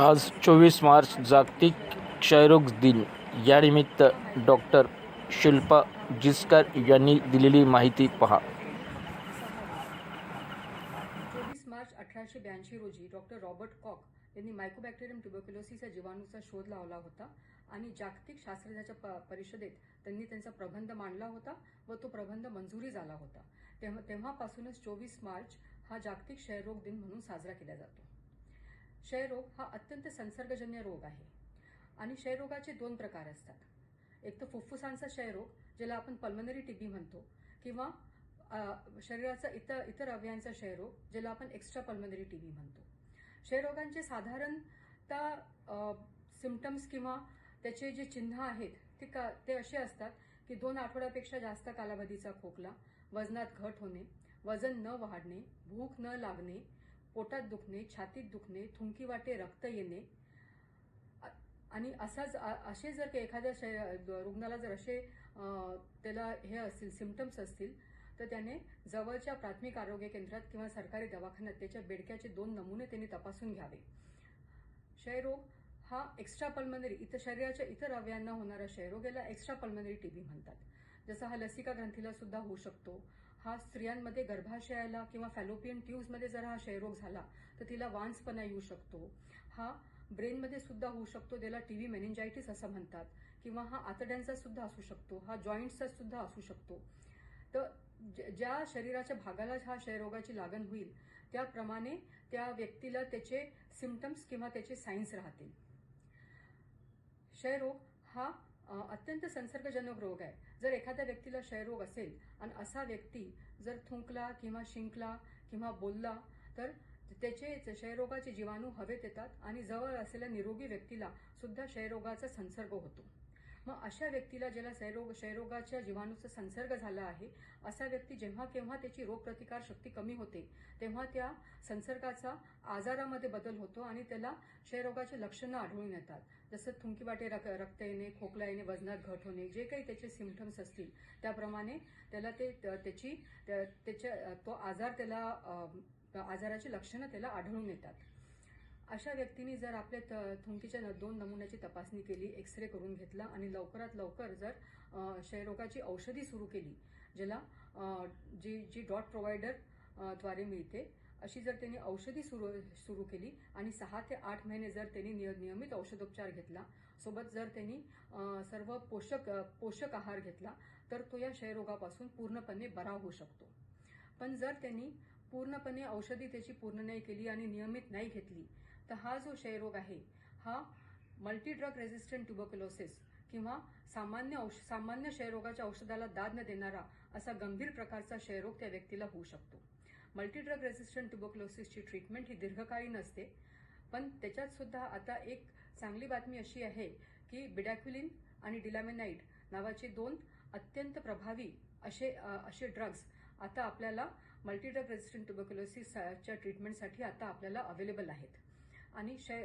आज चोवीस मार्च जागतिक क्षयरोग दिन. यानिमित्त डॉक्टर शिल्पा जिचकार यांनी दिलेली माहिती पहा. चोवीस मार्च अठराशे ब्याऐंशी रोजी डॉक्टर रॉबर्ट कॉक यांनी मायकोबॅक्टेरियम ट्युबरक्युलोसिस या जीवाणूचा शोध लावला होता आणि जागतिक शास्त्रज्ञाच्या प- परिषदेत त्यांनी त्यांचा प्रबंध मांडला होता व तो प्रबंध मंजुरी झाला होता. तेव्हा तेव्हापासूनच चोवीस मार्च हा जागतिक क्षयरोग दिन म्हणून साजरा केला जातो. क्षयरोग हा अत्यंत संसर्गजन्य रोग आहे. आणि क्षयरोगाचे दोन प्रकार असतात. एक तर फुफ्फुसांचा क्षयरोग ज्याला आपण पल्मनरी टीबी म्हणतो किंवा शरीराचा इतर इतर अवयांचा क्षयरोग ज्याला आपण एक्स्ट्रा पल्मनरी टीबी म्हणतो. क्षयरोगांचे साधारणतः सिमटम्स किंवा त्याचे जे चिन्ह आहेत ते का ते असे असतात की दोन आठवड्यापेक्षा जास्त कालावधीचा खोकला वजनात घट होणे वजन न वाढणे भूक न लागणे पोटात दुखणे छातीत दुखणे थुंकी वाटे रक्त येणे. आणि असाच असे जर का एखाद्या रुग्णाला जर असे त्याला हे असतील सिमटम्स असतील तर त्याने जवळच्या प्राथमिक आरोग्य केंद्रात किंवा सरकारी दवाखान्यात त्याच्या बेडक्याचे दोन नमुने त्यांनी तपासून घ्यावे. क्षयरोग हा एक्स्ट्रा पल्मनरी इतर शरीराच्या इतर अवयांना होणारा क्षयरोग याला एक्स्ट्रा पल्मनरी टीबी म्हणतात. जसं हा लसिका ग्रंथीला सुद्धा होऊ शकतो. हा स्त्रियांमध्ये गर्भाशयाला किंवा फॅलोपियन ट्यूब्समध्ये जर हा क्षयरोग झाला तर तिला वांसपणा येऊ शकतो. हा ब्रेनमध्ये सुद्धा होऊ शकतो त्याला टीव्ही मेनिंजायटीस असं म्हणतात. किंवा हा आतड्यांचा सुद्धा असू शकतो हा जॉईंटचा सुद्धा असू शकतो. तर ज- ज्या शरीराच्या भागाला हा क्षयरोगाची लागण होईल त्याप्रमाणे त्या व्यक्तीला त्याचे सिमटम्स किंवा त्याचे सायन्स राहतील. क्षयरोग हा अत्यंत संसर्गजनक रोग आहे. जर एखाद्या व्यक्तीला क्षयरोग असेल आणि असा व्यक्ती जर थुंकला किंवा शिंकला किंवा बोलला तर त्याचे क्षयरोगाचे जीवाणू हवेत येतात आणि जवळ असलेल्या निरोगी व्यक्तीला सुद्धा क्षयरोगाचा संसर्ग होतो. मग अशा व्यक्तीला ज्याला क्षयरोग क्षयरोगाच्या जीवाणूचा संसर्ग झाला आहे असा व्यक्ती जेव्हा केव्हा त्याची रोगप्रतिकार शक्ती कमी होते तेव्हा त्या संसर्गाचा आजारामध्ये बदल होतो आणि त्याला क्षयरोगाचे लक्षणं आढळून येतात. जसं थुंकीवाटे रक रक्त येणे खोकला येणे वजनात घट होणे जे काही त्याचे सिमटम्स असतील त्याप्रमाणे त्याला ते त्याची त्याच्या तो आजार त्याला आजाराची लक्षणं त्याला आढळून येतात. अशा व्यक्तीने जर आपल्या त- थुंकीच्या दोन नमुन्याची तपासणी केली एक्स रे करून घेतला आणि लवकरात लवकर जर क्षयरोगाची औषधी सुरू केली ज्याला जी जी डॉट प्रोव्हायडरद्वारे मिळते अशी जर त्यांनी औषधी सुरू सुरू केली आणि सहा ते आठ महिने जर त्यांनी निय- नियमित औषधोपचार घेतला सोबत जर त्यांनी सर्व पोषक पोषक आहार घेतला तर तो या क्षयरोगापासून पूर्णपणे बरा होऊ शकतो. पण जर त्यांनी पूर्णपणे औषधी त्याची पूर्ण नाही केली आणि नियमित नाही घेतली तर हा जो क्षयरोग आहे हा मल्टी ड्रग रेझिस्टंट ट्युबोक्युलोसिस किंवा सामान्य औष सामान्य क्षयरोगाच्या औषधाला दाद न देणारा असा गंभीर प्रकारचा क्षयरोग त्या व्यक्तीला होऊ शकतो. मल्टी ड्रग रेझिस्टंट ट्युबोक्युलोसिसची ट्रीटमेंट ही दीर्घकालीन असते पण त्याच्यात सुद्धा आता एक चांगली बातमी अशी आहे की बिडॅक्युलिन आणि डिलॅमिनाइड नावाचे दोन अत्यंत प्रभावी असे असे ड्रग्ज आता आपल्याला मल्टी ड्रग रेझिस्टंट ट्युबोक्युलोसिसच्या ट्रीटमेंटसाठी आता आपल्याला अवेलेबल आहेत. आणि शे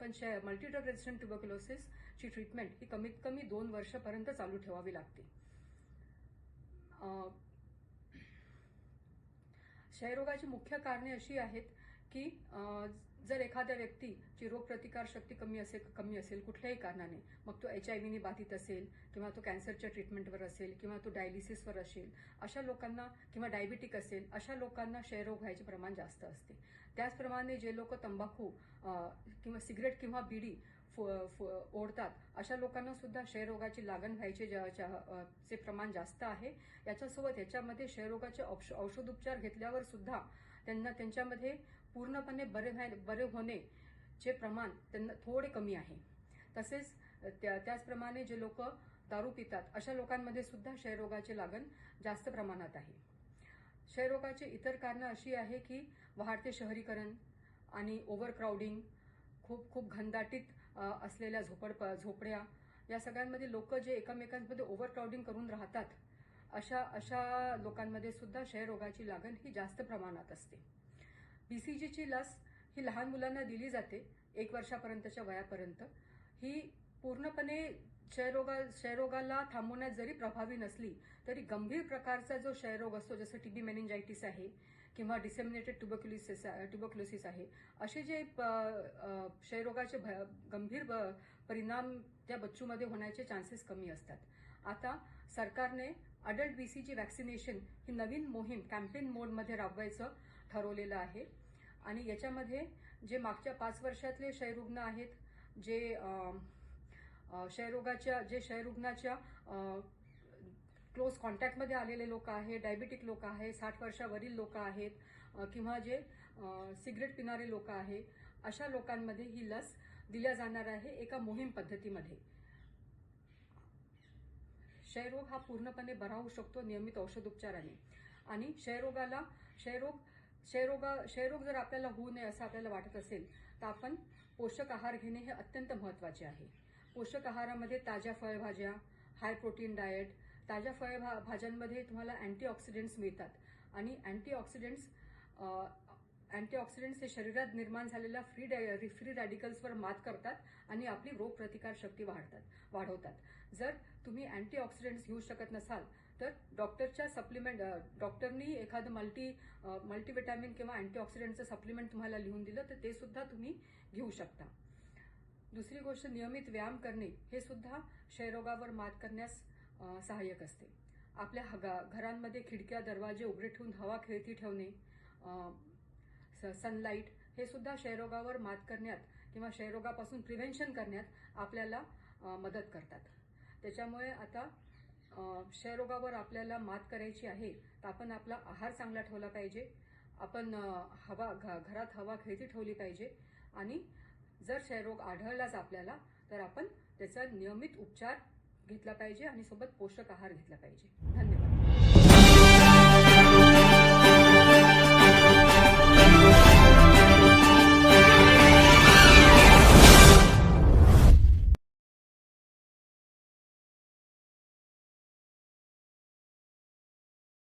पण शे मल्टी ड्रग रेझिस्टंट ट्युबोक्युलोसिसची ट्रीटमेंट ही कमीत कमी दोन वर्षापर्यंत चालू ठेवावी लागते. क्षयरोगाची मुख्य कारणे अशी आहेत की जर एखाद्या व्यक्तीची रोगप्रतिकार शक्ती कमी असेल कमी असेल कुठल्याही कारणाने मग तो एच आय व्हीने बाधित असेल किंवा तो कॅन्सरच्या ट्रीटमेंटवर असेल किंवा तो डायलिसिसवर असेल अशा लोकांना किंवा डायबिटिक असेल अशा लोकांना क्षयरोग व्हायचे प्रमाण जास्त असते. त्याचप्रमाणे जे लोक तंबाखू किंवा सिगरेट किंवा बिडी ओढतात अशा लोकांना सुद्धा क्षयरोगाची लागण व्हायचे चे प्रमाण जास्त आहे. याच्यासोबत याच्यामध्ये क्षयरोगाचे औष औषधोपचार घेतल्यावर सुद्धा त्यांना त्यांच्यामध्ये पूर्णपणे बरे व्हाय बरे होण्याचे प्रमाण त्यांना थोडे कमी आहे. तसेच त्या त्याचप्रमाणे जे लोक दारू पितात अशा लोकांमध्ये सुद्धा क्षयरोगाची लागण जास्त प्रमाणात आहे. क्षयरोगाची इतर कारणं अशी आहे की वाढते शहरीकरण आणि ओव्हरक्राऊडिंग खूप खूप घनदाटीत असलेल्या झोपड झोपड्या या सगळ्यांमध्ये लोक जे एकमेकांमध्ये ओव्हरक्राऊडिंग करून राहतात अशा अशा लोकांमध्ये सुद्धा क्षयरोगाची लागण ही जास्त प्रमाणात असते. बीसीजीची लस ही लहान मुलांना दिली जाते एक वर्षापर्यंतच्या वयापर्यंत. ही पूर्णपणे क्षयरोगा क्षयरोगाला थांबवण्यात जरी प्रभावी नसली तरी गंभीर प्रकारचा जो क्षयरोग असतो जसं टीबी मेनिंजायटिस आहे किंवा डिसेमिनेटेड ट्युबक्युलिसिस ट्युबोक्युलोसिस आहे असे जे प- क्षयरोगाचे भ- गंभीर ब- परिणाम त्या बच्चूमध्ये होण्याचे चान्सेस कमी असतात. आता सरकारने अडल्ट बीसीजी वॅक्सिनेशन ही नवीन मोहीम कॅम्पेन मोडमध्ये राबवायचं ठरवलेलं आहे. आणि याच्यामध्ये जे मागच्या पाच वर्षातले क्षयरुग्ण आहेत जे क्षयरोगाच्या जे क्षयरुग्णाच्या क्लोज कॉन्टॅक्टमध्ये आलेले लोक आहे डायबिटिक लोक आहे साठ वर्षावरील लोक आहेत किंवा जे सिगरेट पिणारे लोक आहेत अशा लोकांमध्ये ही लस दिल्या जाणार आहे एका मोहीम पद्धतीमध्ये. क्षयरोग हा पूर्णपणे बरा होऊ शकतो नियमित औषधोपचाराने. आणि क्षयरोगाला क्षयरोग क्षयरोगा क्षयरोग जर आपल्याला होऊ नये असं आपल्याला वाटत असेल तर आपण पोषक आहार घेणे हे अत्यंत महत्त्वाचे आहे. पोषक आहारामध्ये ताज्या फळभाज्या हाय प्रोटीन डाएट ताज्या फळभा भाज्यांमध्ये तुम्हाला अँटीऑक्सिडंट्स मिळतात. आणि अँटीऑक्सिडंट्स अँटीऑक्सिडंट्स हे शरीरात निर्माण झालेल्या फ्री डॅ फ्री रॅडिकल्सवर मात करतात आणि आपली रोगप्रतिकारशक्ती वाढतात वाढवतात. जर तुम्ही अँटीऑक्सिडंट्स घेऊ शकत नसाल तर डॉक्टरच्या सप्लिमेंट डॉक्टरनी एखादं मल्टी मल्टीविटॅमिन किंवा अँटीऑक्सिडंटचं सप्लिमेंट तुम्हाला लिहून दिलं तर ते सुद्धा तुम्ही घेऊ शकता. दुसरी गोष्ट नियमित व्यायाम करणे हे सुद्धा क्षयरोगावर मात करण्यास सहाय्यक असते. आपल्या हगा घरांमध्ये खिडक्या दरवाजे उघडे ठेवून हवा खेळती ठेवणे स- सनलाईट हे सुद्धा क्षयरोगावर मात करण्यात किंवा क्षयरोगापासून प्रिव्हेन्शन करण्यात आपल्याला मदत करतात. त्याच्यामुळे आता क्षयरोगावर आपल्याला मात करायची आहे तर आपण आपला आहार चांगला ठेवला पाहिजे. आपण हवा घ- घरात हवा खेळती ठेवली पाहिजे. आणि जर क्षयरोग आढळलाच आपल्याला तर आपण त्याचा नियमित उपचार घेतला पाहिजे आणि सोबत पोषक आहार घेतला पाहिजे. धन्यवाद.